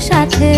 সাথে।